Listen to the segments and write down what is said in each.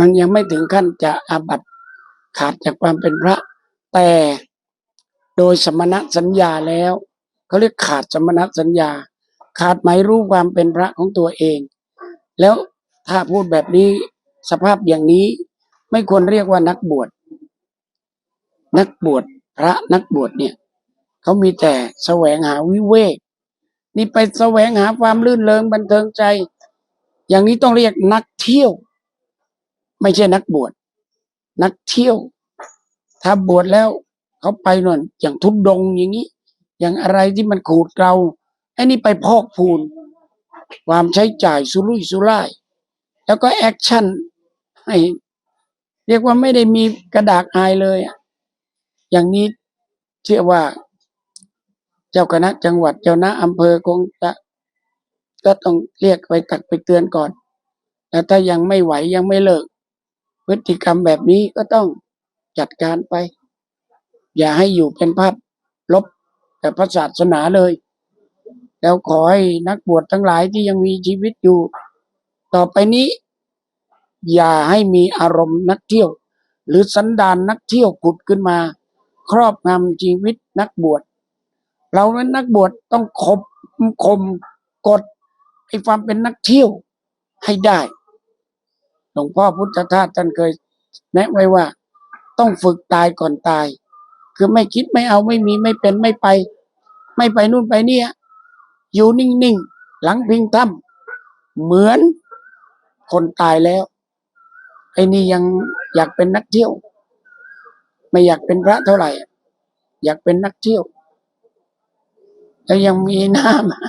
มันยังไม่ถึงขั้นจะอาบัติขาดจากความเป็นพระ แต่โดยสมณสัญญาแล้วเขาเรียกขาดสมณสัญญา ขาดหมายรู้ความเป็นพระของตัวเอง แล้วถ้าพูดแบบนี้สภาพอย่างนี้ไม่ควรเรียกว่านักบวช นักบวชพระนักบวชเนี่ยเขามีแต่แสวงหาวิเวก นี่ไปแสวงหาความลื่นเริงบันเทิงใจ อย่างนี้ต้องเรียกนักเที่ยว ไม่ใช่นักบวชนักเที่ยว ถ้าบวชแล้วเขาไปนอนอย่างทุดดงอย่างนี้ อย่างอะไรที่มันขูดเราไอ้นี่ไปพอกพูน ความใช้จ่ายสุรุ่ยสุร่าย แล้วก็แอคชั่นให้เรียกว่าไม่ได้มีกระดากอายเลยอย่างนี้เชื่อว่า เจ้าคณะจังหวัดเจ้าหน้าอำเภอคงจะก็ต้องเรียกไปตักไปเตือนก่อนแต่ถ้ายังไม่ไหวยังไม่เลิก พฤติกรรมแบบนี้ก็ต้องจัดการไป อย่าให้อยู่เป็นภาพลบแต่พระศาสนาเลย แล้วขอให้นักบวชทั้งหลายที่ยังมีชีวิตอยู่ ต่อไปนี้ อย่าให้มีอารมณ์นักเที่ยว หรือสันดานนักเที่ยวผุดขึ้นมา ครอบงำชีวิตนักบวชเรานั้นนักบวชต้องคบคมกดไอ้ความเป็นนักเที่ยวให้ได้ หลวงพ่อพุทธทาสท่านเคยแนะไว้ว่า ต้องฝึกตายก่อนตาย คือไม่คิดไม่เอาไม่มีไม่เป็นไม่ไป ไม่ไปนู่นไปนี่อยู่นิ่งๆหลังพิงถ้ำเหมือนคนตายแล้วไอ้นี่ยังอยากเป็นนักเที่ยว ไม่อยากเป็นพระเท่าไหร่ อยากเป็นนักเที่ยว แล้วยังมีหน้ามา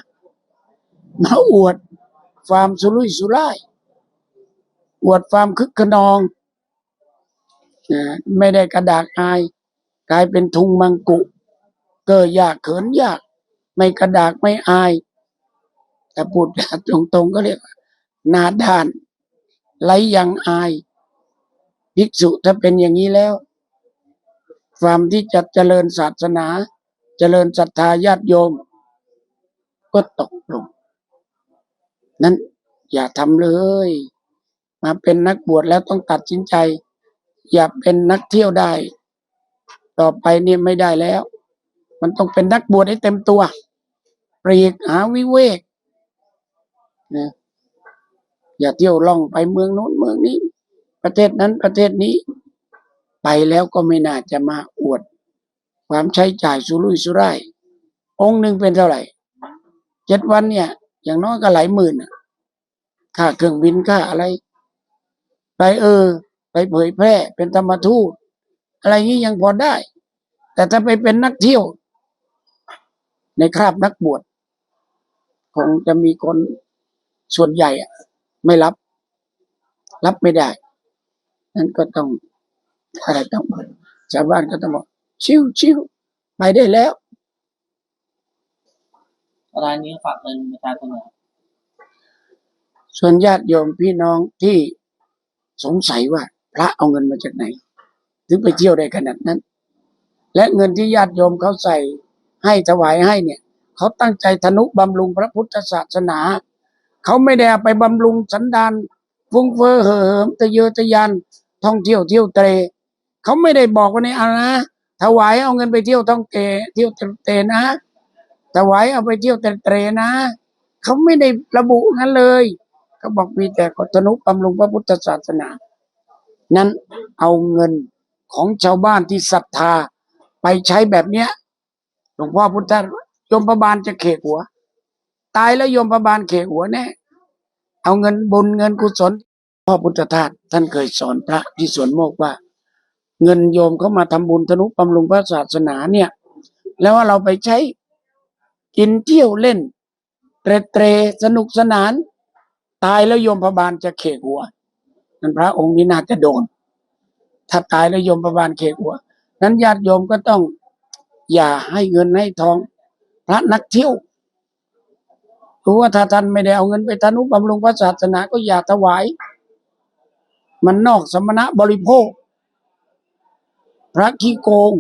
มาอวดความสุรุ่ยสุร่าย อวดความคึกขนองไม่ได้กระดากอาย กลายเป็นทุงมังกุ เกิดยากเขินยาก ไม่กระดากไม่อายแต่พูดแบบตรงๆก็เรียกนาด้านไรยังอายภิกษุถ้าเป็นอย่างนี้แล้ว ความที่จะเจริญศาสนา เจริญศรัทธาญาติโยม ก็ตกลง นั้นอย่าทำเลย มาเป็นนักบวชแล้วต้องตัดสินใจ อย่าเป็นนักเที่ยวได้ ต่อไปเนี่ยไม่ได้แล้ว มันต้องเป็นนักบวชให้เต็มตัวปรีกหาวิเวกนะอย่าเที่ยวล่องไปเมืองโน้นเมืองนี้ ประเทศนั้นประเทศนี้ ไปแล้วก็ไม่น่าจะมาอวด ความใช้จ่ายสุรุ่ยสุร่ายองค์หนึ่งเป็นเท่าไหร่เจ็ดวันเนี่ย อย่างน้อยก็หลายหมื่นค่าเครื่องบินค่าอะไร ไปเออ ไปเผยแพร่เป็นธรรมทูตอะไรนี้ยังพอได้ แต่ถ้าไปเป็นนักเที่ยว ในคราบนักบวชคงจะมีคนส่วนใหญ่อะไม่รับ รับไม่ได้ นั้นก็ต้องอะไรต้องชาวบ้านก็ต้องบอกชิวชิวไปได้แล้วรายนี้ฝากเงินประชาชนหน่อยครับส่วนญาติโยมพี่น้องที่ สงสัยว่าพระเอาเงินมาจากไหน ถึงไปเที่ยวได้ขนาดนั้น และเงินที่ญาติโยมเขาใส่ให้ถวายให้เนี่ย เขาตั้งใจทนุบำรุงพระพุทธศาสนา เขาไม่ได้ไปบำรุงสันดานฟุ้งเฟ้อเห่อเหิมตะเยอตะยานท่องเที่ยวเที่ยวเตรเขาไม่ได้บอกว่าในอานะถวายเอาเงินไปเที่ยวท่องเตเที่ยวเตรนะถวายเอาไปเที่ยวเตรนะเขาไม่ได้ระบุนั้นเลย เขาบอกมีแต่ขอทนุบำรุงพระพุทธศาสนา นั้นเอาเงินของชาวบ้านที่ศรัทธาไปใช้แบบเนี้ยหลวงพ่อพุทธโยมพบาลจะเขกหัว ตายแล้วโยมพบาลเขกหัวแน่เอาเงินบุญเงินกุศลพ่อพุทธทาสท่านเคยสอนพระที่สวนโมกว่า เงินโยมเขามาทำบุญทนุบำรุงพระศาสนาเนี่ย แล้วเราไปใช้กินเที่ยวเล่นเตรเตรสนุกสนาน ตายแล้วโยมพบาลจะเขกหัวนั่นพระองค์นี้น่าจะโดน ถ้าตายแล้วโยมพบาลเขกหัว นั้นญาติโยมก็ต้องอย่าให้เงินให้ทอง พระนักเที่ยวรู้ว่าถ้าท่านไม่ได้เอาเงินไปทนุบำรุงพระศาสนาก็อย่าถวาย มันนอกสมณะบริโภค พระขี้โกง